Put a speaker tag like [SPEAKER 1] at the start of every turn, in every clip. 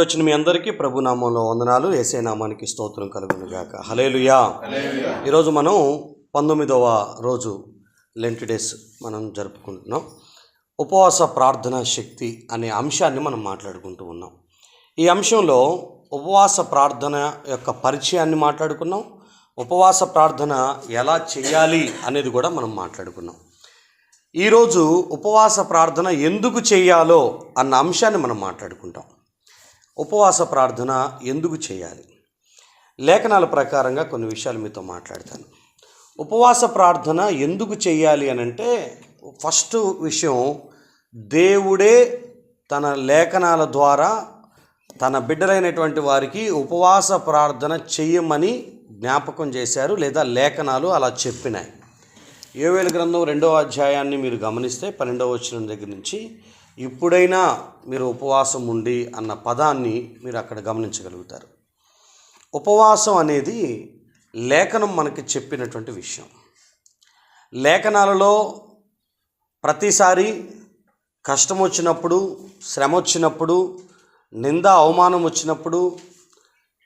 [SPEAKER 1] వచ్చిన మీ అందరికీ ప్రభు నామంలో వందనాలు. ఏసే నామానికి స్తోత్రం కలుగును గాక హలేలుయా ఈరోజు మనం పంతొమ్మిదవ రోజు లెంట్ డేస్ మనం జరుపుకుంటున్నాం. ఉపవాస ప్రార్థన శక్తి అనే అంశాన్ని మనం మాట్లాడుకుంటూ ఉన్నాం. ఈ అంశంలో ఉపవాస ప్రార్థన యొక్క పరిచయాన్ని మాట్లాడుకున్నాం. ఉపవాస ప్రార్థన ఎలా చేయాలి అనేది కూడా మనం మాట్లాడుకున్నాం. ఈరోజు ఉపవాస ప్రార్థన ఎందుకు చేయాలో అన్న అంశాన్ని మనం మాట్లాడుకుంటాం. ఉపవాస ప్రార్థన ఎందుకు చేయాలి? లేఖనాల ప్రకారంగా కొన్ని విషయాలు మీతో మాట్లాడతాను. ఉపవాస ప్రార్థన ఎందుకు చేయాలి అని అంటే ఫస్ట్ విషయం దేవుడే తన లేఖనాల ద్వారా తన బిడ్డలైనటువంటి వారికి ఉపవాస ప్రార్థన చెయ్యమని జ్ఞాపకం చేశారు లేదా లేఖనాలు అలా చెప్పినాయి. యోవేల గ్రంథం రెండవ అధ్యాయాన్ని మీరు గమనిస్తే పన్నెండవ వచ్చిన దగ్గర నుంచి ఇప్పుడైనా మీరు ఉపవాసం ఉండి అన్న పదాన్ని మీరు అక్కడ గమనించగలుగుతారు. ఉపవాసం అనేది లేఖనం మనకి చెప్పినటువంటి విషయం. లేఖనాలలో ప్రతిసారి కష్టం వచ్చినప్పుడు శ్రమ వచ్చినప్పుడు నింద అవమానం వచ్చినప్పుడు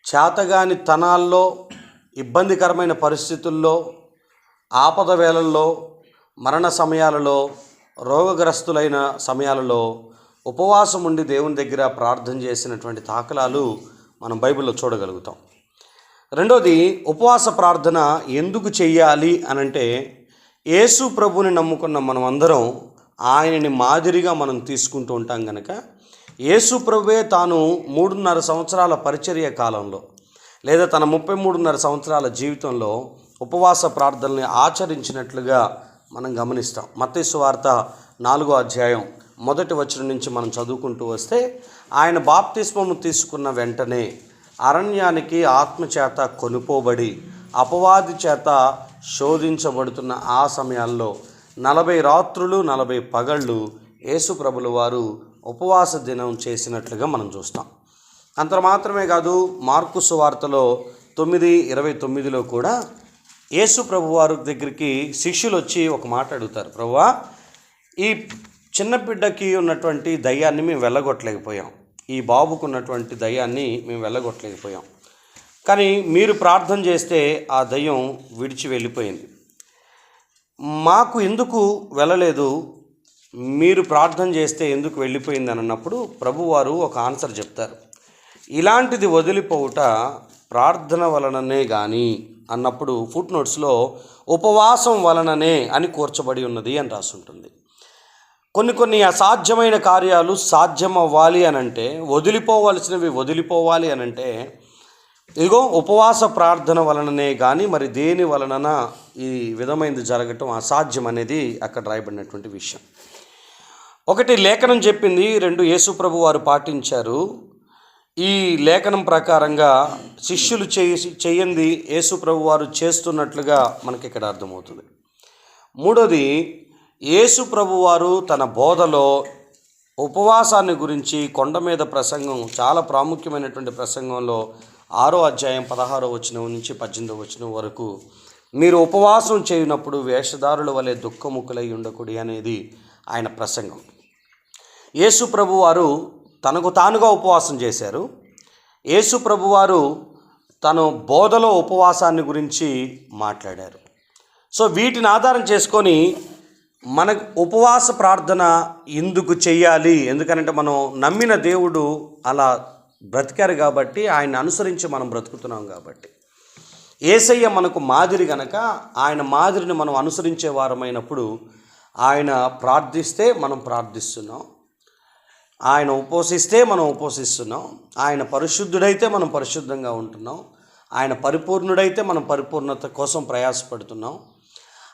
[SPEAKER 1] చేతగాని తనాల్లో ఇబ్బందికరమైన పరిస్థితుల్లో ఆపద వేళల్లో మరణ సమయాలలో రోగగ్రస్తులైన సమయాలలో ఉపవాసం ఉండి దేవుని దగ్గర ప్రార్థన చేసినటువంటి దాఖలాలు మనం బైబిల్లో చూడగలుగుతాం. రెండోది ఉపవాస ప్రార్థన ఎందుకు చెయ్యాలి అనంటే యేసు ప్రభుని నమ్ముకున్న మనం అందరం ఆయనని మాదిరిగా మనం తీసుకుంటూ ఉంటాం కనుక యేసు ప్రభువే తాను మూడున్నర సంవత్సరాల పరిచర్య కాలంలో లేదా తన ముప్పై మూడున్నర సంవత్సరాల జీవితంలో ఉపవాస ప్రార్థనని ఆచరించినట్లుగా మనం గమనిస్తాం. మత్స్సు వార్త నాలుగో అధ్యాయం మొదటి వచనం నుంచి మనం చదువుకుంటూ వస్తే ఆయన బాప్తిస్మము తీసుకున్న వెంటనే అరణ్యానికి ఆత్మచేత కొనుపోబడి అపవాది చేత శోధించబడుతున్న ఆ సమయాల్లో నలభై రాత్రులు నలభై పగళ్ళు యేసుప్రభుల వారు ఉపవాస దినం చేసినట్లుగా మనం చూస్తాం. అంత మాత్రమే కాదు మార్కు సువార్తలో తొమ్మిది ఇరవై తొమ్మిదిలో కూడా యేసు ప్రభు వారి దగ్గరికి శిష్యులు వచ్చి ఒక మాట అడుగుతారు ప్రభువా ఈ చిన్న బిడ్డకి ఉన్నటువంటి దయ్యాన్ని మేము వెళ్ళగొట్టలేకపోయాం. ఈ బాబుకు ఉన్నటువంటి దయ్యాన్ని మేము వెళ్ళగొట్టలేకపోయాం. కానీ మీరు ప్రార్థన చేస్తే ఆ దయ్యం విడిచి వెళ్ళిపోయింది. మాకు ఎందుకు వెళ్ళలేదు? మీరు ప్రార్థన చేస్తే ఎందుకు వెళ్ళిపోయింది? అని అన్నప్పుడు ప్రభువారు ఒక ఆన్సర్ చెప్తారు. ఇలాంటిది వదిలిపోవుట ప్రార్థన వలననే కానీ అన్నప్పుడు ఫుట్ నోట్స్లో ఉపవాసం వలననే అని కూర్చబడి ఉన్నది అని రాసుంటుంది. కొన్ని కొన్ని అసాధ్యమైన కార్యాలు సాధ్యం అవ్వాలి అని అంటే వదిలిపోవలసినవి వదిలిపోవాలి అని అంటే ఇదిగో ఉపవాస ప్రార్థన వలననే కానీ మరి దేని వలన ఈ విధమైనది జరగటం అసాధ్యం అనేది అక్కడ రాయబడినటువంటి విషయం. ఒకటి లేఖనం చెప్పింది రెండు యేసుప్రభు వారు పాటించారు ఈ లేఖనం ప్రకారంగా శిష్యులు చేసి చేయంది యేసుప్రభు వారు చేస్తున్నట్లుగా మనకి ఇక్కడ అర్థమవుతుంది. మూడోది యేసుప్రభు వారు తన బోధలో ఉపవాసాన్ని గురించి కొండ మీద ప్రసంగం చాలా ప్రాముఖ్యమైనటువంటి ప్రసంగంలో ఆరో అధ్యాయం పదహారో వచనం నుంచి పద్దెనిమిదో వచనం వరకు మీరు ఉపవాసం చేయనప్పుడు వేషధారుల వలె దుఃఖముఖులై ఉండకూడి అనేది ఆయన ప్రసంగం. యేసు ప్రభు వారు తనకు తానుగా ఉపవాసం చేశారు. యేసు ప్రభువారు తను బోధలో ఉపవాసాన్ని గురించి మాట్లాడారు. సో వీటిని ఆధారం చేసుకొని మన ఉపవాస ప్రార్థన ఎందుకు చేయాలి? ఎందుకంటే మనం నమ్మిన దేవుడు అలా బ్రతికారు కాబట్టి ఆయన అనుసరించి మనం బ్రతుకుతున్నాం కాబట్టి. ఏసయ్య మనకు మాదిరి గనక ఆయన మాదిరిని మనం అనుసరించే వారమైనప్పుడు ఆయన ప్రార్థిస్తే మనం ప్రార్థిస్తున్నాం. ఆయన ఉపోసిస్తే మనం ఉపోసిస్తున్నాం ఆయన పరిశుద్ధుడైతే మనం పరిశుద్ధంగా ఉంటున్నాం. ఆయన పరిపూర్ణుడైతే మనం పరిపూర్ణత కోసం ప్రయాసపడుతున్నాం.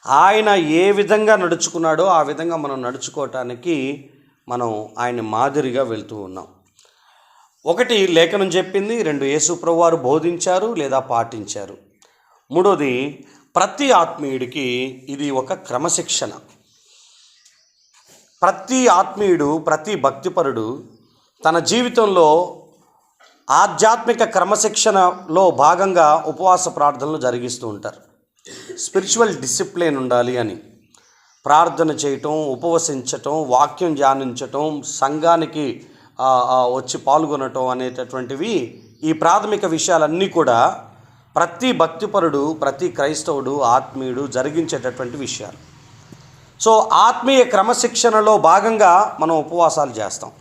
[SPEAKER 1] ఆయన ఏ విధంగా నడుచుకున్నాడో ఆ విధంగా మనం నడుచుకోవటానికి మనం ఆయన మాదిరిగా వెళ్తూ ఉన్నాం. ఒకటి లేఖనం చెప్పింది రెండు యేసుప్రభు వారు బోధించారు లేదా పాటించారు. మూడోది ప్రతి ఆత్మీయుడికి ఇది ఒక క్రమశిక్షణ. ప్రతి ఆత్మీయుడు ప్రతి భక్తిపరుడు తన జీవితంలో ఆధ్యాత్మిక క్రమశిక్షణలో భాగంగా ఉపవాస ప్రార్థనలు జరిగిస్తూ ఉంటారు. స్పిరిచువల్ డిసిప్లిన్ ఉండాలి అని. ప్రార్థన చేయటం ఉపవసించటం వాక్యం ధ్యానించటం సంఘానికి వచ్చి పాల్గొనటం అనేటటువంటివి ఈ ప్రాథమిక విషయాలన్నీ కూడా ప్రతి భక్తిపరుడు ప్రతి క్రైస్తవుడు ఆత్మీయుడు జరిగించేటటువంటి విషయాలు. సో ఆత్మీయ క్రమశిక్షణలో భాగంగా మనం ఉపవాసాలు చేస్తాం.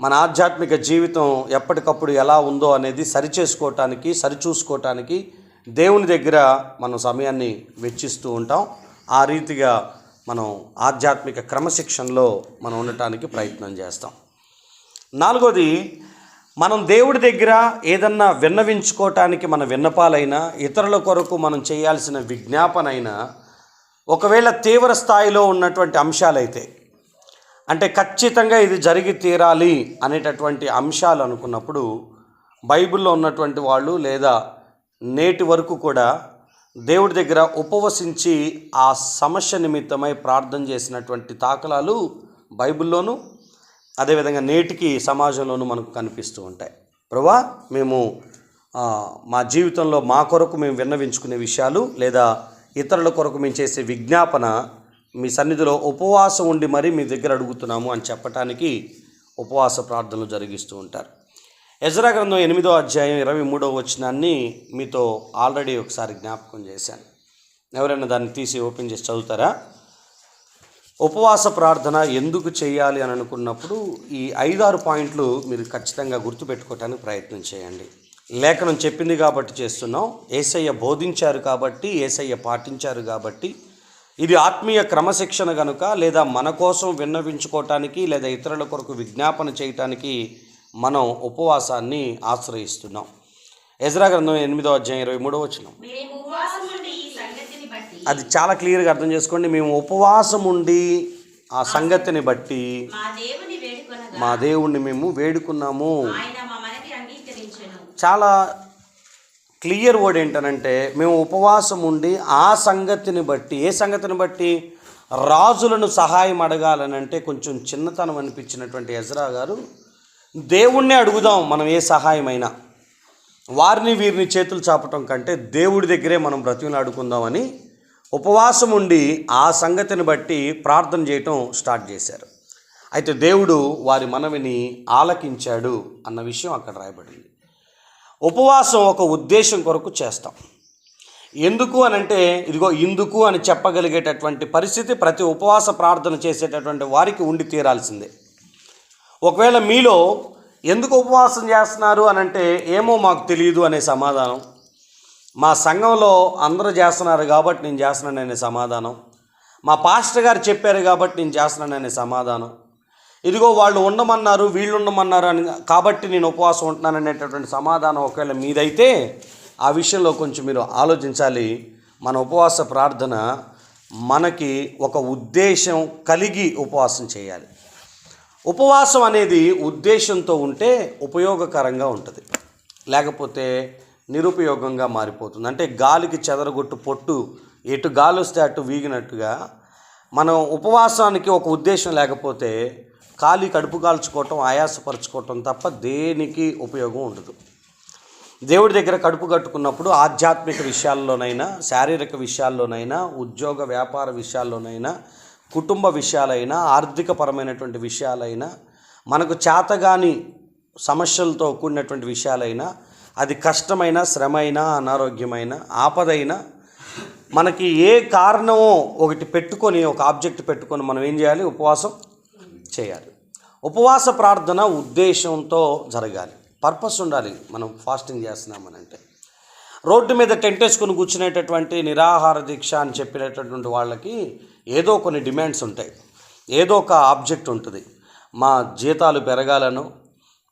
[SPEAKER 1] మన ఆధ్యాత్మిక జీవితం ఎప్పటికప్పుడు ఎలా ఉందో అనేది సరిచేసుకోవటానికి సరిచూసుకోవటానికి దేవుని దగ్గర మనం సమయాన్ని వెచ్చిస్తూ ఉంటాం. ఆ రీతిగా మనం ఆధ్యాత్మిక క్రమశిక్షణలో మనం ఉండటానికి ప్రయత్నం చేస్తాం. నాలుగోది మనం దేవుడి దగ్గర ఏదన్నా విన్నవించుకోవటానికి మన విన్నపాలైనా ఇతరుల కొరకు మనం చేయాల్సిన విజ్ఞాపనైనా ఒకవేళ తీవ్ర స్థాయిలో ఉన్నటువంటి అంశాలైతే అంటే ఖచ్చితంగా ఇది జరిగి తీరాలి అనేటటువంటి అంశాలు అనుకున్నప్పుడు బైబిల్లో ఉన్నటువంటి వాళ్ళు లేదా నేటి వరకు కూడా దేవుడి దగ్గర ఉపవసించి ఆ సమస్య నిమిత్తమై ప్రార్థన చేసినటువంటి దాఖలాలు బైబిల్లోనూ అదేవిధంగా నేటికి సమాజంలోనూ మనకు కనిపిస్తూ ఉంటాయి. ప్రభా మేము మా జీవితంలో మా కొరకు మేము విన్నవించుకునే విషయాలు లేదా ఇతరుల కొరకు మేము చేసే విజ్ఞాపన మీ సన్నిధిలో ఉపవాసం ఉండి మరీ మీ దగ్గర అడుగుతున్నాము అని చెప్పటానికి ఉపవాస ప్రార్థనలు జరిగిస్తూ ఉంటారు. ఎజరా గ్రంథం ఎనిమిదో అధ్యాయం ఇరవై మూడో వచనాన్ని మీతో ఆల్రెడీ ఒకసారి జ్ఞాపకం చేశాను. ఎవరైనా దాన్ని తీసి ఓపెన్ చేసి చదువుతారా? ఉపవాస ప్రార్థన ఎందుకు చేయాలి అని అనుకున్నప్పుడు ఈ ఐదారు పాయింట్లు మీరు ఖచ్చితంగా గుర్తుపెట్టుకోవటానికి ప్రయత్నం చేయండి. లేఖనం చెప్పింది కాబట్టి చేస్తున్నాం. ఏసయ్య బోధించారు కాబట్టి ఏసయ్య పాటించారు కాబట్టి. ఇది ఆత్మీయ క్రమశిక్షణ గనుక లేదా మన కోసం విన్నవించుకోవటానికి లేదా ఇతరుల కొరకు విజ్ఞాపన చేయటానికి మనం ఉపవాసాన్ని ఆశ్రయిస్తున్నాం. ఎజ్రా గ్రంథం ఎనిమిదో అధ్యాయం ఇరవై మూడో వచ్చినాం అది చాలా క్లియర్గా అర్థం చేసుకోండి. మేము ఉపవాసం ఉండి ఆ సంగతిని బట్టి
[SPEAKER 2] మా
[SPEAKER 1] దేవుణ్ణి మేము వేడుకున్నాము
[SPEAKER 2] ఆయన మా మనకి అంగీకరించెను
[SPEAKER 1] చాలా క్లియర్ వర్డ్ ఏంటనంటే మేము ఉపవాసం ఉండి ఆ సంగతిని బట్టి ఏ సంగతిని బట్టి? రాజులను సహాయం అడగాలనంటే కొంచెం చిన్నతనం అనిపించినటువంటి ఎజ్రా గారు దేవుణ్ణే అడుగుదాం మనం ఏ సహాయమైనా. వారిని వీరిని చేతులు చాపటం కంటే దేవుడి దగ్గరే మనం బ్రతిమలు ఆడుకుందామని ఉపవాసం ఉండి ఆ సంగతిని బట్టి ప్రార్థన చేయటం స్టార్ట్ చేశారు. అయితే దేవుడు వారి మనవిని ఆలకించాడు అన్న విషయం అక్కడ రాయబడింది. ఉపవాసం ఒక ఉద్దేశం కొరకు చేస్తాం. ఎందుకు అని అంటే ఇదిగో ఇందుకు అని చెప్పగలిగేటటువంటి పరిస్థితి ప్రతి ఉపవాస ప్రార్థన చేసేటటువంటి వారికి ఉండి తీరాల్సిందే. ఒకవేళ మీలో ఎందుకు ఉపవాసం చేస్తున్నారు అని అంటే ఏమో మాకు తెలియదు అనే సమాధానం. మా సంఘంలో అందరూ చేస్తున్నారు కాబట్టి నేను చేస్తున్నాను అనే సమాధానం. మా పాస్టర్ గారు చెప్పారు కాబట్టి నేను చేస్తున్నాను అనే సమాధానం. ఇదిగో వాళ్ళు ఉండమన్నారు వీళ్ళు ఉండమన్నారు అని కాబట్టి నేను ఉపవాసం ఉంటున్నాను అనేటటువంటి సమాధానం ఒకవేళ మీదైతే ఆ విషయంలో కొంచెం మీరు ఆలోచించాలి. మన ఉపవాస ప్రార్థన మనకి ఒక ఉద్దేశం కలిగి ఉపవాసం చేయాలి. ఉపవాసం అనేది ఉద్దేశంతో ఉంటే ఉపయోగకరంగా ఉంటుంది. లేకపోతే నిరుపయోగంగా మారిపోతుంది. అంటే గాలికి చెదరగొట్టు పొట్టు ఎటు గాలి వస్తే అటు వీగినట్టుగా మనం ఉపవాసానికి ఒక ఉద్దేశం లేకపోతే ఖాళీ కడుపు కాల్చుకోవటం ఆయాసపరచుకోవటం తప్ప దేనికి ఉపయోగం ఉండదు. దేవుడి దగ్గర కడుపు కట్టుకున్నప్పుడు ఆధ్యాత్మిక విషయాల్లోనైనా శారీరక విషయాల్లోనైనా ఉద్యోగ వ్యాపార విషయాల్లోనైనా కుటుంబ విషయాలైనా ఆర్థికపరమైనటువంటి విషయాలైనా మనకు చేతగాని సమస్యలతో కూడినటువంటి విషయాలైనా అది కష్టమైన శ్రమైన అనారోగ్యమైన ఆపదైనా మనకి ఏ కారణమో ఒకటి పెట్టుకొని ఒక ఆబ్జెక్ట్ పెట్టుకొని మనం ఏం చేయాలి? ఉపవాసం చేయాలి. ఉపవాస ప్రార్థన ఉద్దేశంతో జరగాలి. పర్పస్ ఉండాలి. మనం ఫాస్టింగ్ చేస్తున్నామని అంటే రోడ్డు మీద టెంట్ వేసుకుని కూర్చునేటటువంటి నిరాహార దీక్ష అని చెప్పినటువంటి వాళ్ళకి ఏదో కొన్ని డిమాండ్స్ ఉంటాయి. ఏదో ఒక ఆబ్జెక్ట్ ఉంటుంది. మా జీతాలు పెరగాలను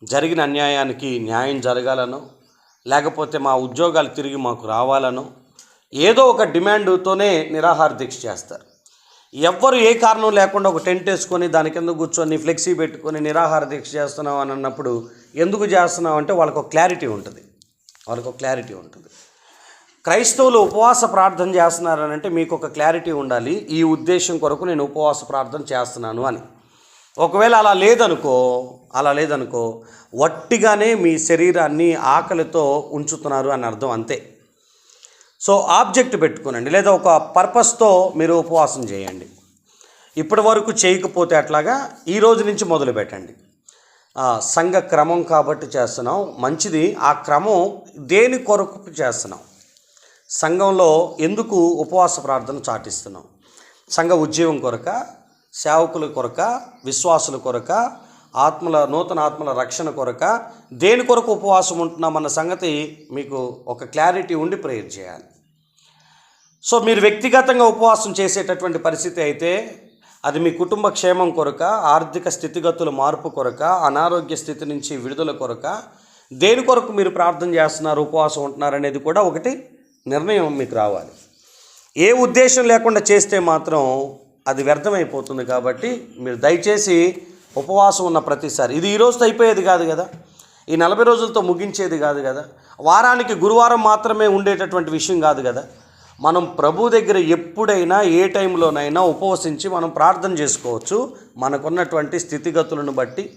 [SPEAKER 1] జరిగిన అన్యాయానికి న్యాయం జరగాలను లేకపోతే మా ఉద్యోగాలు తిరిగి మాకు రావాలను ఏదో ఒక డిమాండ్తోనే నిరాహార దీక్ష చేస్తారు. ఎవ్వరు ఏ కారణం లేకుండా ఒక టెంట్ వేసుకొని దాని కింద కూర్చొని ఫ్లెక్సీ పెట్టుకొని నిరాహార దీక్ష చేస్తున్నాం అని అన్నప్పుడు ఎందుకు చేస్తున్నాం అంటే వాళ్ళకు ఒక క్లారిటీ ఉంటుంది. వాళ్ళకు ఒక క్లారిటీ ఉంటుంది. క్రైస్తవులు ఉపవాస ప్రార్థన చేస్తున్నారని అంటే మీకు ఒక క్లారిటీ ఉండాలి. ఈ ఉద్దేశం కొరకు నేను ఉపవాస ప్రార్థన చేస్తున్నాను అని. ఒకవేళ అలా లేదనుకో అలా లేదనుకో వట్టిగానే మీ శరీరాన్ని ఆకలితో ఉంచుతున్నారు అని అర్థం అంతే. సో ఆబ్జెక్ట్ పెట్టుకోనండి లేదా ఒక పర్పస్తో మీరు ఉపవాసం చేయండి. ఇప్పటి వరకు చేయకపోతే అట్లాగా ఈ రోజు నుంచి మొదలు పెట్టండి. సంఘ క్రమం కాబట్టి చేస్తున్నాం. మంచిది. ఆ క్రమం దేని కొరకు చేస్తున్నాం? సంఘంలో ఎందుకు ఉపవాస ప్రార్థన చాటిస్తున్నాం? సంఘ ఉద్యోగం కొరక సేవకుల కొరక విశ్వాసుల కొరక ఆత్మల నూతన ఆత్మల రక్షణ కొరక దేని కొరకు ఉపవాసం ఉంటున్నామన్న సంగతి మీకు ఒక క్లారిటీ ఉండి ప్రేయర్ చేయాలి. సో మీరు వ్యక్తిగతంగా ఉపవాసం చేసేటటువంటి పరిస్థితి అయితే అది మీ కుటుంబ క్షేమం కొరక ఆర్థిక స్థితిగతుల మార్పు కొరక అనారోగ్య స్థితి నుంచి విడుదల కొరక దేని కొరకు మీరు ప్రార్థన చేస్తున్నారు ఉపవాసం ఉంటున్నారు అనేది కూడా ఒకటి నిర్ణయం మీకు రావాలి. ఏ ఉద్దేశం లేకుండా చేస్తే మాత్రం అది వ్యర్థమైపోతుంది కాబట్టి మీరు దయచేసి ఉపవాసం ఉన్న ప్రతిసారి. ఇది ఈ రోజుతో అయిపోయేది కాదు కదా? ఈ నలభై రోజులతో ముగించేది కాదు కదా? వారానికి గురువారం మాత్రమే ఉండేటటువంటి విషయం కాదు కదా? మనం ప్రభు దగ్గర ఎప్పుడైనా ఏ టైంలోనైనా ఉపవసించి మనం ప్రార్థన చేసుకోవచ్చు. మనకున్నటువంటి స్థితిగతులను బట్టి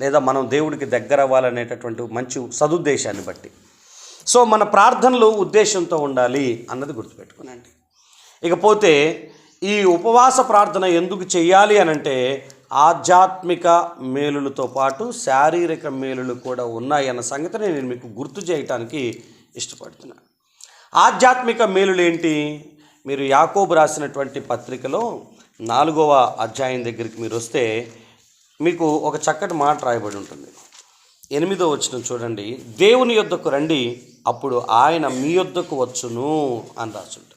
[SPEAKER 1] లేదా మనం దేవుడికి దగ్గర అవ్వాలనేటటువంటి మంచి సదుద్దేశాన్ని బట్టి. సో మన ప్రార్థనలు ఉద్దేశంతో ఉండాలి అన్నది గుర్తుపెట్టుకునండి. ఇకపోతే ఈ ఉపవాస ప్రార్థన ఎందుకు చేయాలి అని అంటే ఆధ్యాత్మిక మేలులతో పాటు శారీరక మేలులు కూడా ఉన్నాయన్న సంగతిని నేను మీకు గుర్తు చేయటానికి ఇష్టపడుతున్నాను. ఆధ్యాత్మిక మేలులు ఏంటి? మీరు యాకోబు రాసినటువంటి పత్రికలో నాలుగవ అధ్యాయం దగ్గరికి మీరు వస్తే మీకు ఒక చక్కటి మాట రాయబడి ఉంటుంది. ఎనిమిదో వచ్చిన చూడండి. దేవుని యొద్దకు రండి అప్పుడు ఆయన మీ యొద్దకు వచ్చును అని రాసుంటారు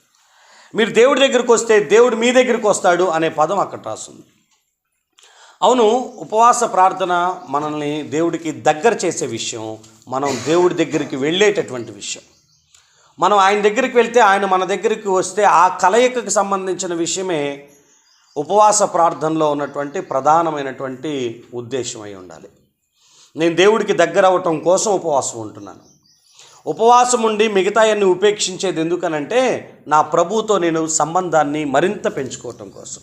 [SPEAKER 1] మీరు దేవుడి దగ్గరికి వస్తే దేవుడు మీ దగ్గరికి వస్తాడు అనే పదం అక్కడ రాస్తుంది అవును ఉపవాస ప్రార్థన మనల్ని దేవుడికి దగ్గర చేసే విషయం మనం దేవుడి దగ్గరికి వెళ్ళేటటువంటి విషయం. మనం ఆయన దగ్గరికి వెళ్తే ఆయన మన దగ్గరికి వస్తే ఆ కలయికకు సంబంధించిన విషయమే ఉపవాస ప్రార్థనలో ఉన్నటువంటి ప్రధానమైనటువంటి ఉద్దేశం అయి ఉండాలి. నేను దేవుడికి దగ్గర అవ్వటం కోసం ఉపవాసం ఉంటున్నాను. ఉపవాసం ఉండి మిగతాయన్ని ఉపేక్షించేది ఎందుకనంటే నా ప్రభువుతో నేను సంబంధాన్ని మరింత పెంచుకోవటం కోసం.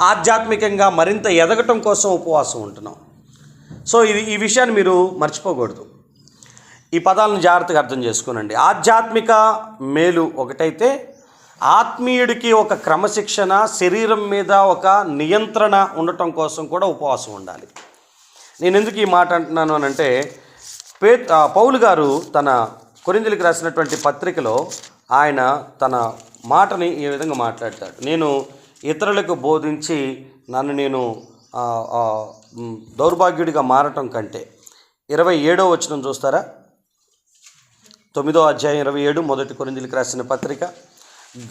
[SPEAKER 1] ఆధ్యాత్మికంగా మరింత ఎదగటం కోసం ఉపవాసం ఉంటున్నాం. సో ఇది ఈ విషయాన్ని మీరు మర్చిపోకూడదు. ఈ పదాలను జాగ్రత్తగా అర్థం చేసుకోనండి. ఆధ్యాత్మిక మేలు ఒకటైతే ఆత్మీయుడికి ఒక క్రమశిక్షణ శరీరం మీద ఒక నియంత్రణ ఉండటం కోసం కూడా ఉపవాసం ఉండాలి. నేను ఎందుకు ఈ మాట అంటున్నాను అనంటే పే పౌలు గారు తన కొరిందులకు రాసినటువంటి పత్రికలో ఆయన తన మాటని ఈ విధంగా మాట్లాడతాడు. నేను ఇతరులకు బోధించి నన్ను నేను దౌర్భాగ్యుడిగా మారటం కంటే. ఇరవై ఏడో వచనం చూస్తారా? తొమ్మిదో అధ్యాయం ఇరవై ఏడు మొదటి కొరిందులకు రాసిన పత్రిక.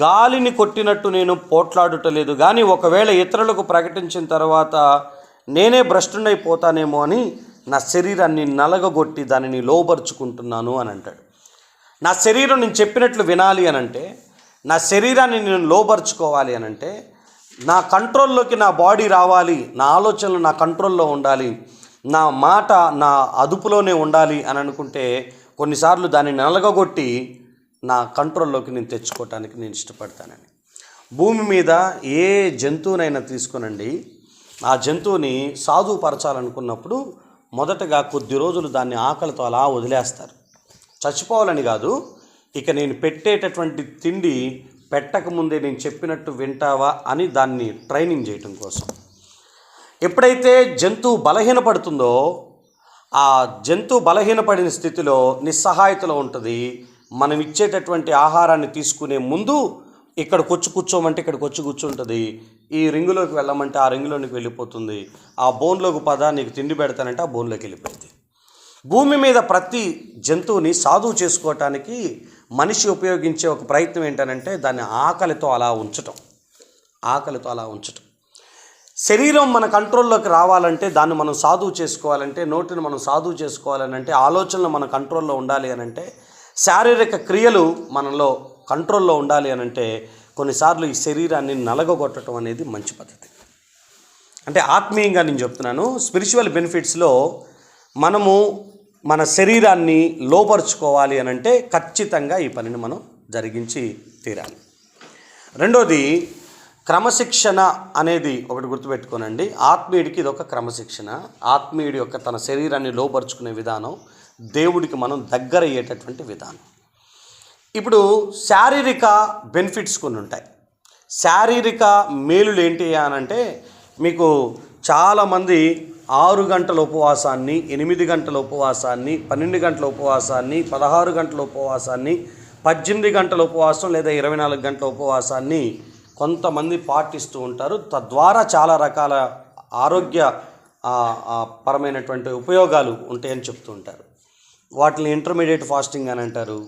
[SPEAKER 1] గాలిని కొట్టినట్టు నేను పోట్లాడుటలేదు కానీ ఒకవేళ ఇతరులకు ప్రకటించిన తర్వాత నేనే భ్రష్టునైపోతానేమో అని నా శరీరాన్ని నలగగొట్టి దానిని లోబరుచుకుంటున్నాను అని అంటాడు. నా శరీరం నేను చెప్పినట్లు వినాలి అని అంటే నా శరీరాన్ని నేను లోబరుచుకోవాలి అని అంటే నా కంట్రోల్లోకి నా బాడీ రావాలి నా ఆలోచనలు నా కంట్రోల్లో ఉండాలి నా మాట నా అదుపులోనే ఉండాలి అని అనుకుంటే కొన్నిసార్లు దాన్ని నలగగొట్టి నా కంట్రోల్లోకి నేను తెచ్చుకోవటానికి నేను ఇష్టపడతానని. భూమి మీద ఏ జంతువునైనా తీసుకునండి ఆ జంతువుని సాధుపరచాలనుకున్నప్పుడు మొదటగా కొద్ది రోజులు దాన్ని ఆకలితో అలా వదిలేస్తారు. చచ్చిపోవాలని కాదు ఇక నేను పెట్టేటటువంటి తిండి పెట్టకముందే నేను చెప్పినట్టు వింటావా అని దాన్ని ట్రైనింగ్ చేయటం కోసం. ఎప్పుడైతే జంతువు బలహీనపడుతుందో ఆ జంతువు బలహీనపడిన స్థితిలో నిస్సహాయతలో ఉంటుంది. మనం ఇచ్చేటటువంటి ఆహారాన్ని తీసుకునే ముందు ఇక్కడ కొచ్చు కూర్చోమంటే ఇక్కడ కొచ్చు కూర్చుంటుంది. ఈ రింగులోకి వెళ్ళమంటే ఆ రింగులోనికి వెళ్ళిపోతుంది. ఆ బోన్లోకి పద నీకు తిండి పెడతానంటే ఆ బోన్లోకి వెళ్ళిపోయింది. భూమి మీద ప్రతి జంతువుని సాధువు చేసుకోవటానికి మనిషి ఉపయోగించే ఒక ప్రయత్నం ఏంటనంటే దాన్ని ఆకలితో అలా ఉంచటం. ఆకలితో అలా ఉంచటం. శరీరం మన కంట్రోల్లోకి రావాలంటే దాన్ని మనం సాధువు చేసుకోవాలంటే నోటిని మనం సాధువు చేసుకోవాలనంటే ఆలోచనలు మన కంట్రోల్లో ఉండాలి అని అంటే శారీరక క్రియలు మనలో కంట్రోల్లో ఉండాలి అని అంటే కొన్నిసార్లు ఈ శరీరాన్ని నలగొట్టడం అనేది మంచి పద్ధతి. అంటే ఆత్మీయంగా నేను చెప్తున్నాను స్పిరిచువల్ బెనిఫిట్స్లో మనము మన శరీరాన్ని లోపరుచుకోవాలి అని అంటే ఖచ్చితంగా ఈ పనిని మనం జరిగించి తీరాలి. రెండోది క్రమశిక్షణ అనేది ఒకటి గుర్తుపెట్టుకోనండి. ఆత్మీయుడికి ఇది ఒక క్రమశిక్షణ. ఆత్మీయుడి యొక్క తన శరీరాన్ని లోపరుచుకునే విధానం దేవుడికి మనం దగ్గర అయ్యేటటువంటి విధానం. ఇప్పుడు శారీరక బెనిఫిట్స్ కొన్ని ఉంటాయి. శారీరక మేలులు ఏంటి అని అంటే మీకు చాలామంది ఆరు గంటల ఉపవాసాన్ని ఎనిమిది గంటల ఉపవాసాన్ని పన్నెండు గంటల ఉపవాసాన్ని పదహారు గంటల ఉపవాసాన్ని పద్దెనిమిది గంటల ఉపవాసం లేదా ఇరవై నాలుగు గంటల ఉపవాసాన్ని కొంతమంది పాటిస్తూ ఉంటారు. తద్వారా చాలా రకాల ఆరోగ్య పరమైనటువంటి ఉపయోగాలు ఉంటాయని చెప్తూ ఉంటారు. వాటిని ఇంటర్మీడియట్ ఫాస్టింగ్ అని అంటారు.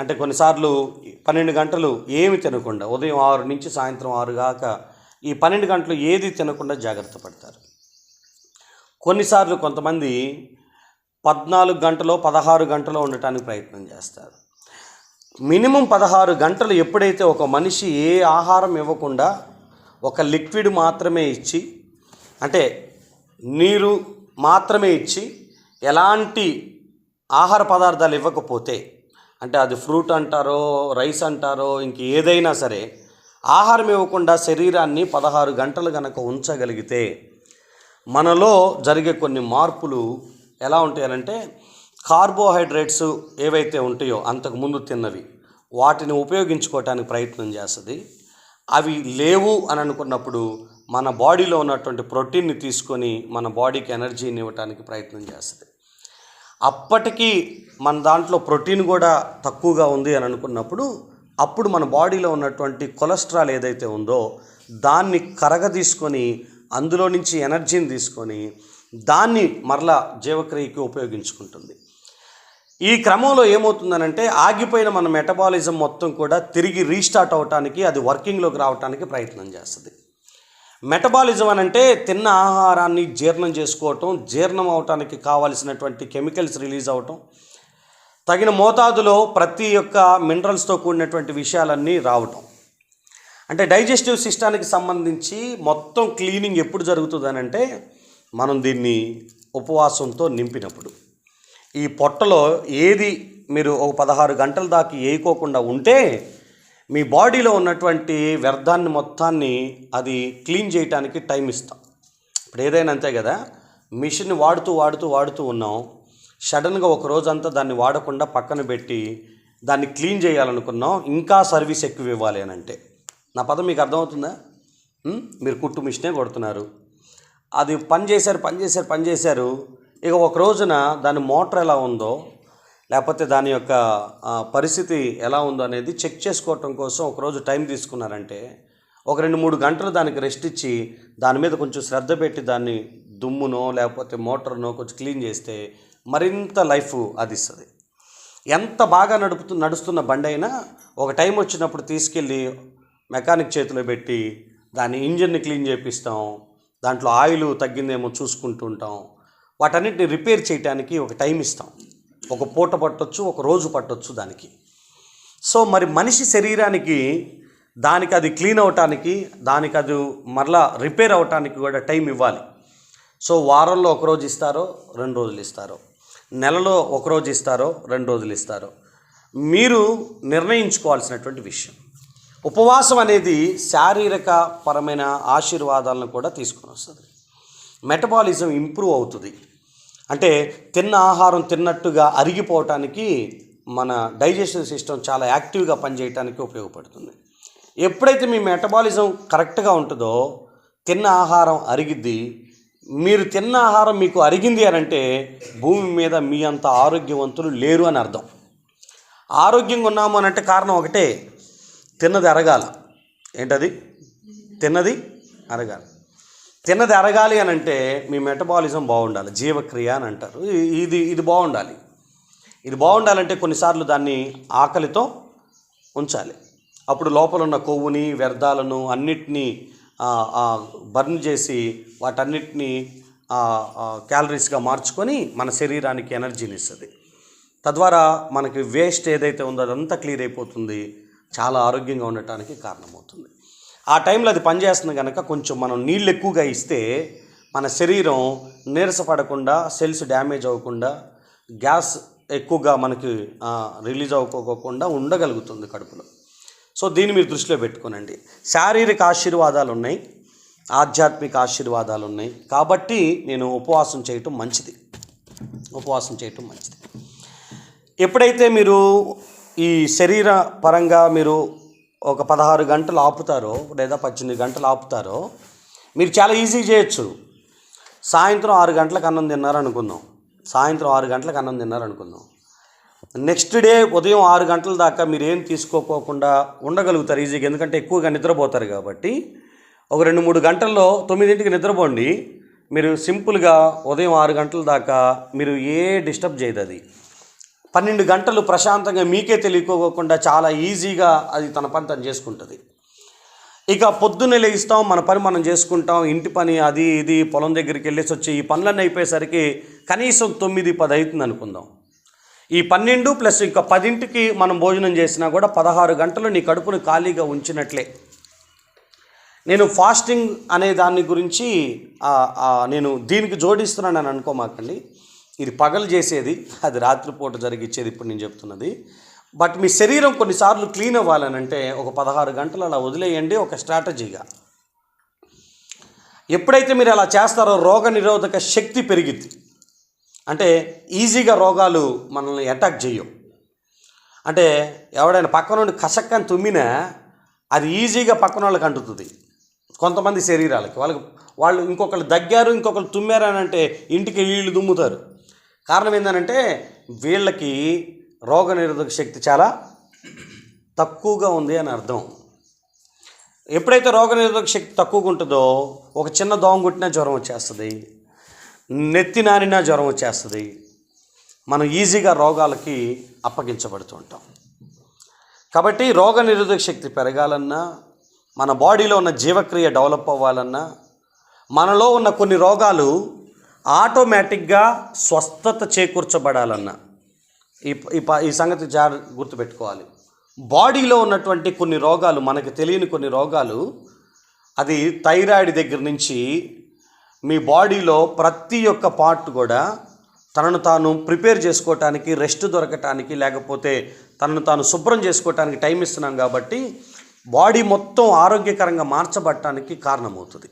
[SPEAKER 1] అంటే కొన్నిసార్లు పన్నెండు గంటలు ఏమి తినకుండా ఉదయం ఆరు నుంచి సాయంత్రం ఆరు కాక ఈ పన్నెండు గంటలు ఏది తినకుండా జాగ్రత్త పడతారు. కొన్నిసార్లు కొంతమంది పద్నాలుగు గంటలో పదహారు గంటలో ఉండటానికి ప్రయత్నం చేస్తారు. మినిమం పదహారు గంటలు ఎప్పుడైతే ఒక మనిషి ఏ ఆహారం ఇవ్వకుండా ఒక లిక్విడ్ మాత్రమే ఇచ్చి అంటే నీరు మాత్రమే ఇచ్చి ఎలాంటి ఆహార పదార్థాలు ఇవ్వకపోతే అంటే అది ఫ్రూట్ అంటారో రైస్ అంటారో ఇంక ఏదైనా సరే ఆహారం ఇవ్వకుండా శరీరాన్ని పదహారు గంటలు కనుక ఉంచగలిగితే మనలో జరిగే కొన్ని మార్పులు ఎలా ఉంటాయనంటే కార్బోహైడ్రేట్స్ ఏవైతే ఉంటాయో అంతకు ముందు తిన్నవి వాటిని ఉపయోగించుకోవటానికి ప్రయత్నం చేస్తుంది. అవి లేవు అని అనుకున్నప్పుడు మన బాడీలో ఉన్నటువంటి ప్రోటీన్ని తీసుకొని మన బాడీకి ఎనర్జీని ఇవ్వటానికి ప్రయత్నం చేస్తుంది. అప్పటికి మన దాంట్లో ప్రోటీన్ కూడా తక్కువగా ఉంది అని అనుకున్నప్పుడు అప్పుడు మన బాడీలో ఉన్నటువంటి కొలెస్ట్రాల్ ఏదైతే ఉందో దాన్ని కరగ తీసుకొని అందులో నుంచి ఎనర్జీని తీసుకొని దాన్ని మరలా జీవక్రియకి ఉపయోగించుకుంటుంది. ఈ క్రమంలో ఏమవుతుందనంటే ఆగిపోయిన మన మెటబాలిజం మొత్తం కూడా తిరిగి రీస్టార్ట్ అవటానికి అది వర్కింగ్లోకి రావటానికి ప్రయత్నం చేస్తుంది. మెటబాలిజం అని అంటే తిన్న ఆహారాన్ని జీర్ణం చేసుకోవటం జీర్ణం అవటానికి కావలసినటువంటి కెమికల్స్ రిలీజ్ అవటం తగిన మోతాదులో ప్రతి ఒక్క మినరల్స్తో కూడినటువంటి విషయాలన్నీ రావటం. అంటే డైజెస్టివ్ సిస్టానికి సంబంధించి మొత్తం క్లీనింగ్ ఎప్పుడు జరుగుతుందని అంటే మనం దీన్ని ఉపవాసంతో నింపినప్పుడు. ఈ పొట్టలో ఏది మీరు ఒక పదహారు గంటల దాకా వేయకోకుండా ఉంటే మీ బాడీలో ఉన్నటువంటి వ్యర్థాన్ని మొత్తాన్ని అది క్లీన్ చేయడానికి టైం ఇస్తాం. ఇప్పుడు ఏదైనా అంతే కదా మిషన్ వాడుతూ వాడుతూ వాడుతూ ఉన్నాం. సడన్గా ఒక రోజంతా దాన్ని వాడకుండా పక్కన పెట్టి దాన్ని క్లీన్ చేయాలనుకున్నాం. ఇంకా సర్వీస్ ఎక్కువ ఇవ్వాలి అని అంటే నా పదం మీకు అర్థమవుతుందా? మీరు కుట్టు మిషనే కొడుతున్నారు. అది పని చేశారు పని చేశారు పని చేశారు. ఇక ఒక రోజున దాని మోటార్ ఎలా ఉందో లేకపోతే దాని యొక్క పరిస్థితి ఎలా ఉందో అనేది చెక్ చేసుకోవటం కోసం ఒకరోజు టైం తీసుకున్నారంటే ఒక రెండు మూడు గంటలు దానికి రెస్ట్ ఇచ్చి దాని మీద కొంచెం శ్రద్ధ పెట్టి దాన్ని దుమ్మునో లేకపోతే మోటార్నో కొంచెం క్లీన్ చేస్తే మరింత లైఫ్ అది ఇస్తుంది. ఎంత బాగా నడుపుతు నడుస్తున్న బండి అయినా ఒక టైం వచ్చినప్పుడు తీసుకెళ్ళి మెకానిక్ చేతిలో పెట్టి దాని ఇంజిన్ని క్లీన్ చేపిస్తాం. దాంట్లో ఆయిల్ తగ్గిందేమో చూసుకుంటూ ఉంటాం. వాటన్నిటిని రిపేర్ చేయడానికి ఒక టైం ఇస్తాం. ఒక పూట పట్టొచ్చు ఒక రోజు పట్టొచ్చు దానికి. సో మరి మనిషి శరీరానికి దానికి అది క్లీన్ అవటానికి దానికి అది మరలా రిపేర్ అవటానికి కూడా టైం ఇవ్వాలి. సో వారంలో ఒక రోజు ఇస్తారో రెండు రోజులు ఇస్తారో. నెలలో ఒక రోజు ఇస్తారో రెండు రోజులు ఇస్తారో. మీరు నిర్ణయించుకోవాల్సినటువంటి విషయం. ఉపవాసం అనేది శారీరక పరమైన ఆశీర్వాదాలను కూడా తీసుకొని వస్తుంది. మెటబాలిజం ఇంప్రూవ్ అవుతుంది. అంటే తిన్న ఆహారం తిన్నట్టుగా అరిగిపోవటానికి మన డైజెషన్ సిస్టమ్ చాలా యాక్టివ్గా పనిచేయటానికి ఉపయోగపడుతుంది. ఎప్పుడైతే మీ మెటబాలిజం కరెక్ట్గా ఉంటుందో తిన్న ఆహారం అరిగిద్ది. మీరు తిన్న ఆహారం మీకు అరిగింది అని అంటే భూమి మీద మీ అంత ఆరోగ్యవంతులు లేరు అని అర్థం. ఆరోగ్యంగా ఉన్నాము అని అంటే కారణం ఒకటే. తిన్నది అరగాల. ఏంటది? తిన్నది అరగాలి. తిన్నది అరగాలి అని అంటే మీ మెటబాలిజం బాగుండాలి జీవక్రియ అని అంటారు. ఇది ఇది బాగుండాలి. ఇది బాగుండాలంటే కొన్నిసార్లు దాన్ని ఆకలితో ఉంచాలి. అప్పుడు లోపల ఉన్న కొవ్వుని వ్యర్థాలను అన్నిటినీ బర్న్ చేసి వాటన్నిటినీ క్యాలరీస్గా మార్చుకొని మన శరీరానికి ఎనర్జీని ఇస్తుంది. తద్వారా మనకి వేస్ట్ ఏదైతే ఉందో అదంతా క్లియర్ అయిపోతుంది. చాలా ఆరోగ్యంగా ఉండటానికి కారణమవుతుంది. ఆ టైంలో అది పనిచేస్తుంది కనుక కొంచెం మనం నీళ్ళు ఎక్కువగా ఇస్తే మన శరీరం నీరసపడకుండా సెల్స్ డ్యామేజ్ అవ్వకుండా గ్యాస్ ఎక్కువగా మనకి రిలీజ్ అవ్వకోకుండా ఉండగలుగుతుంది కడుపులో. సో దీన్ని మీరు దృష్టిలో పెట్టుకోనండి. శారీరక ఆశీర్వాదాలు ఉన్నాయి ఆధ్యాత్మిక ఆశీర్వాదాలు ఉన్నాయి కాబట్టి నేను ఉపవాసం చేయటం మంచిది. ఉపవాసం చేయటం మంచిది. ఎప్పుడైతే మీరు ఈ శరీర పరంగా మీరు ఒక పదహారు గంటలు ఆపుతారో లేదా పద్దెనిమిది గంటలు ఆపుతారో మీరు చాలా ఈజీ చేయొచ్చు. సాయంత్రం ఆరు గంటలకు అన్నం తిన్నారనుకుందాం. సాయంత్రం ఆరు గంటలకు అన్నం తిన్నారనుకుందాం. నెక్స్ట్ డే ఉదయం ఆరు గంటల దాకా మీరు ఏం తీసుకోకోకుండా ఉండగలుగుతారు ఈజీగా. ఎందుకంటే ఎక్కువగా నిద్రపోతారు కాబట్టి ఒక రెండు మూడు గంటల్లో తొమ్మిదింటికి నిద్రపోండి. మీరు సింపుల్గా ఉదయం ఆరు గంటల దాకా మీరు ఏ డిస్టర్బ్ చేయదు అది. పన్నెండు గంటలు ప్రశాంతంగా మీకే తెలియకోకుండా చాలా ఈజీగా అది తన పని తను చేసుకుంటుంది. ఇక పొద్దున్నే లేస్తాం మన పని మనం చేసుకుంటాం ఇంటి పని అది ఇది పొలం దగ్గరికి వెళ్ళేసి వచ్చి ఈ పనులన్నీ అయిపోయేసరికి కనీసం తొమ్మిది పది అవుతుంది అనుకుందాం. ఈ పన్నెండు ప్లస్ ఇంకా పదింటికి మనం భోజనం చేసినా కూడా పదహారు గంటలు నీ కడుపును ఖాళీగా ఉంచినట్లే. నేను ఫాస్టింగ్ అనే దాని గురించి నేను దీనికి జోడిస్తున్నానని అనుకోమాకండి. ఇది పగలు చేసేది అది రాత్రిపూట జరిగిచ్చేది ఇప్పుడు నేను చెప్తున్నది. బట్ మీ శరీరం కొన్నిసార్లు క్లీన్ అవ్వాలనంటే ఒక పదహారు గంటలు అలా వదిలేయండి ఒక స్ట్రాటజీగా. ఎప్పుడైతే మీరు అలా చేస్తారో రోగ నిరోధక శక్తి పెరిగిద్ది. అంటే ఈజీగా రోగాలు మనల్ని అటాక్ చేయవు. అంటే ఎవడైనా పక్కన నుండి కసక్కని తుమ్మినా అది ఈజీగా పక్కన వాళ్ళకి అంటుతుంది. కొంతమంది శరీరాలకి. వాళ్ళకి వాళ్ళు ఇంకొకళ్ళు దగ్గారు ఇంకొకళ్ళు తుమ్మారు అని అంటే ఇంటికి వీళ్ళు దుమ్ముతారు. కారణం ఏంటంటే వీళ్ళకి రోగనిరోధక శక్తి చాలా తక్కువగా ఉంది అని అర్థం. ఎప్పుడైతే రోగనిరోధక శక్తి తక్కువగా ఉంటుందో ఒక చిన్న దోమ కొట్టినా జ్వరం వచ్చేస్తుంది నెత్తి నానినా జ్వరం వచ్చేస్తుంది. మనం ఈజీగా రోగాలకి అప్పగించబడుతూ ఉంటాం. కాబట్టి రోగనిరోధక శక్తి పెరగాలన్నా మన బాడీలో ఉన్న జీవక్రియ డెవలప్ అవ్వాలన్నా మనలో ఉన్న కొన్ని రోగాలు ఆటోమేటిక్గా స్వస్థత చేకూర్చబడాలన్నా. ఈ ఈ ప- ఈ సంగతి జా గుర్తుపెట్టుకోవాలి. బాడీలో ఉన్నటువంటి కొన్ని రోగాలు మనకు తెలియని కొన్ని రోగాలు అది థైరాయిడ్ దగ్గర నుంచి మీ బాడీలో ప్రతి ఒక్క పార్ట్ కూడా తనను తాను ప్రిపేర్ చేసుకోవటానికి రెస్ట్ దొరకటానికి లేకపోతే తనను తాను శుభ్రం చేసుకోవటానికి టైం ఇస్తున్నాం కాబట్టి బాడీ మొత్తం ఆరోగ్యకరంగా మార్చబడటానికి కారణమవుతుంది.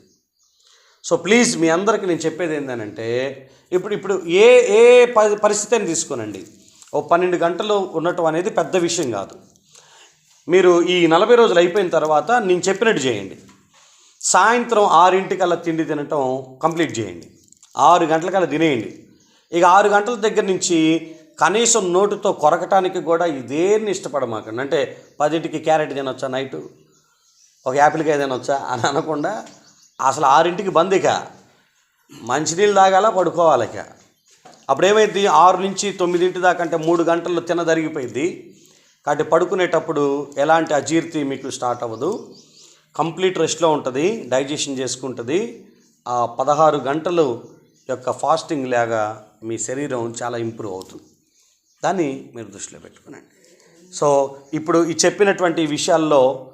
[SPEAKER 1] సో ప్లీజ్ మీ అందరికి నేను చెప్పేది ఏంటంటే ఇప్పుడు ఇప్పుడు ఏ ఏ పరిస్థితి పరిస్థితిని తీసుకోనండి. ఓ పన్నెండు గంటలు ఉండటం అనేది పెద్ద విషయం కాదు. మీరు ఈ నలభై రోజులు అయిపోయిన తర్వాత నేను చెప్పినట్టు చేయండి. సాయంత్రం ఆరింటికల్లా తిండి తినటం కంప్లీట్ చేయండి. ఆరు గంటలకల్లా తినేయండి. ఇక ఆరు గంటల దగ్గర నుంచి కనీసం నోటుతో కొరకటానికి కూడా ఇదేని ఇష్టపడమాకండి. అంటే పదింటికి క్యారెట్ తినొచ్చా నైటు? ఒక యాపిల్కాయ తినొచ్చా అని అనకుండా అసలు ఆరింటికి బంద్ ఇక మంచినీళ్ళు తాగాల పడుకోవాలి ఇక అప్పుడు ఏమైంది ఆరు నుంచి తొమ్మిదింటి దాకా అంటే మూడు గంటల్లో తినదరిగిపోయింది. కాబట్టి పడుకునేటప్పుడు ఎలాంటి అజీర్తి మీకు స్టార్ట్ అవ్వదు. కంప్లీట్ రెస్ట్లో ఉంటుంది డైజెషన్ చేసుకుంటుంది. ఆ పదహారు గంటలు యొక్క ఫాస్టింగ్ లాగా మీ శరీరం చాలా ఇంప్రూవ్ అవుతుంది. దాన్ని మీరు దృష్టిలో పెట్టుకునండి. సో ఇప్పుడు ఈ చెప్పినటువంటి విషయాల్లో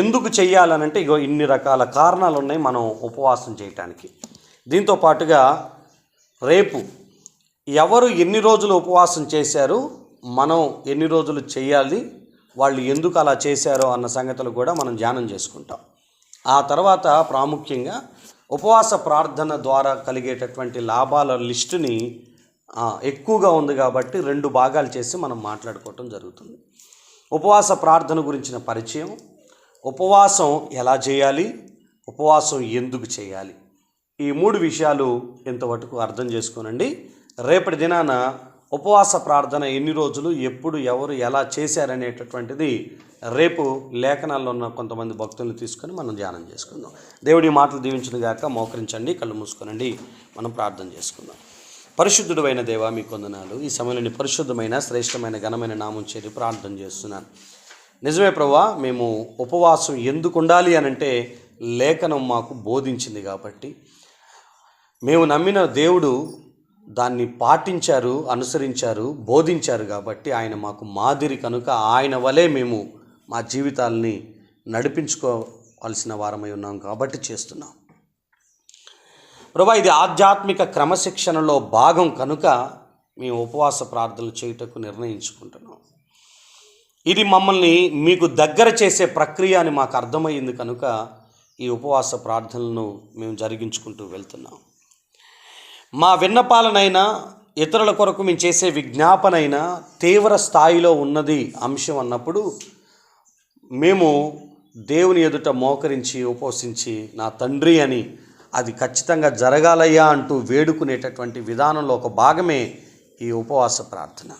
[SPEAKER 1] ఎందుకు చేయాలనంటే ఇగో ఇన్ని రకాల కారణాలు ఉన్నాయి మనం ఉపవాసం చేయటానికి. దీంతో పాటుగా రేపు ఎవరు ఎన్ని రోజులు ఉపవాసం చేశారు మనం ఎన్ని రోజులు చేయాలి వాళ్ళు ఎందుకు అలా చేశారో అన్న సంగతులు కూడా మనం ధ్యానం చేసుకుంటాం. ఆ తర్వాత ప్రాముఖ్యంగా ఉపవాస ప్రార్థన ద్వారా కలిగేటటువంటి లాభాల లిస్టుని ఎక్కువగా ఉంది కాబట్టి రెండు భాగాలు చేసి మనం మాట్లాడుకోవటం జరుగుతుంది. ఉపవాస ప్రార్థన గురించిన పరిచయం ఉపవాసం ఎలా చేయాలి? ఉపవాసం ఎందుకు చేయాలి? ఈ మూడు విషయాలు ఇంతవరకు అర్థం చేసుకోనండి. రేపటి దినాన ఉపవాస ప్రార్థన ఎన్ని రోజులు ఎప్పుడు ఎవరు ఎలా చేశారనేటటువంటిది రేపు లేఖనాల్లో ఉన్న కొంతమంది భక్తులను తీసుకొని మనం ధ్యానం చేసుకుందాం. దేవుడి మాటలు దీవించిన గాక మోకరించండి కళ్ళు మూసుకోనండి మనం ప్రార్థన చేసుకుందాం. పరిశుద్ధుడైన దేవా మీ కొందనాలు ఈ సమయంలోని పరిశుద్ధమైన శ్రేష్టమైన ఘనమైన నామం చేరి ప్రార్థన చేస్తున్నాను. నిజమే ప్రభా మేము ఉపవాసం ఎందుకు ఉండాలి అని అంటే లేఖనం మాకు బోధించింది కాబట్టి. మేము నమ్మిన దేవుడు దాన్ని పాటించారు అనుసరించారు బోధించారు కాబట్టి ఆయన మాకు మాదిరి కనుక ఆయన వలె మేము మా జీవితాల్ని నడిపించుకోవాల్సిన వారమై ఉన్నాం కాబట్టి చేస్తున్నాం. ప్రభా ఇది ఆధ్యాత్మిక క్రమశిక్షణలో భాగం కనుక మేము ఉపవాస ప్రార్థనలు చేయుటకు నిర్ణయించుకుంటున్నాం. ఇది మమ్మల్ని మీకు దగ్గర చేసే ప్రక్రియ అని మాకు అర్థమైంది కనుక ఈ ఉపవాస ప్రార్థనలను మేము జరిగించుకుంటూ వెళ్తున్నాం. మా విన్నపాలనైనా ఇతరుల కొరకు మేము చేసే విజ్ఞాపనైనా తీవ్ర స్థాయిలో ఉన్నది అంశం అన్నప్పుడు మేము దేవుని ఎదుట మోకరించి ఉపవసించి నా తండ్రి అని అది ఖచ్చితంగా జరగాలయ్యా అంటూ వేడుకునేటటువంటి విధానంలో ఒక భాగమే ఈ ఉపవాస ప్రార్థన.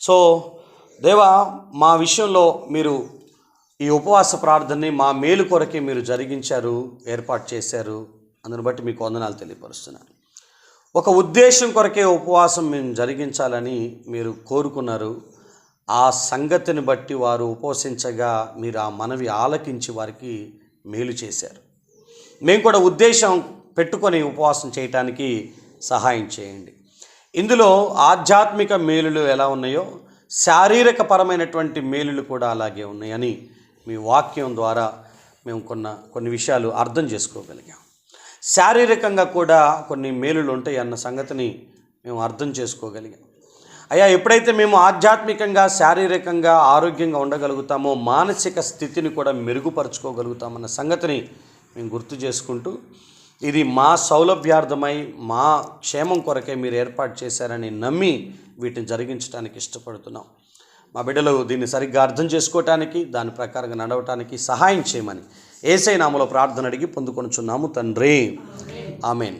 [SPEAKER 1] సో దేవా మా విషయంలో మీరు ఈ ఉపవాస ప్రార్థనని మా మేలు కొరకే మీరు జరిగించారు ఏర్పాటు చేశారు అందుని బట్టి మీకు వందనాలు తెలియపరుస్తున్నాను. ఒక ఉద్దేశం కొరకే ఉపవాసం మేము జరిగించాలని మీరు కోరుకున్నారు. ఆ సంగతిని బట్టి వారు ఉపవసించగా మీరు ఆ మనవి ఆలకించి వారికి మేలు చేశారు. మేము కూడా ఉద్దేశం పెట్టుకొని ఉపవాసం చేయటానికి సహాయం చేయండి. ఇందులో ఆధ్యాత్మిక మేలులు ఎలా ఉన్నాయో శారీరక పరమైనటువంటి మేలులు కూడా అలాగే ఉన్నాయని మీ వాక్యం ద్వారా మేము కొన్న కొన్ని విషయాలు అర్థం చేసుకోగలిగాం. శారీరకంగా కూడా కొన్ని మేలులు ఉంటాయి అన్న సంగతిని మేము అర్థం చేసుకోగలిగాం. అయ్యా ఎప్పుడైతే మేము ఆధ్యాత్మికంగా శారీరకంగా ఆరోగ్యంగా ఉండగలుగుతామో మానసిక స్థితిని కూడా మెరుగుపరుచుకోగలుగుతామన్న సంగతిని మేము గుర్తు చేసుకుంటూ ఇది మా సౌలభ్యార్థమై మా క్షేమం కొరకే మీరు ఏర్పాటు చేశారని నమ్మి వీటిని జరిగించడానికి ఇష్టపడుతున్నాం. మా బిడ్డలు దీన్ని సరిగ్గా అర్థం చేసుకోవటానికి దాని ప్రకారంగా నడవటానికి సహాయం చేయమని ఏసై నామలో ప్రార్థన అడిగి పొందుకొనుచున్నాము తండ్రి. ఆమెన్.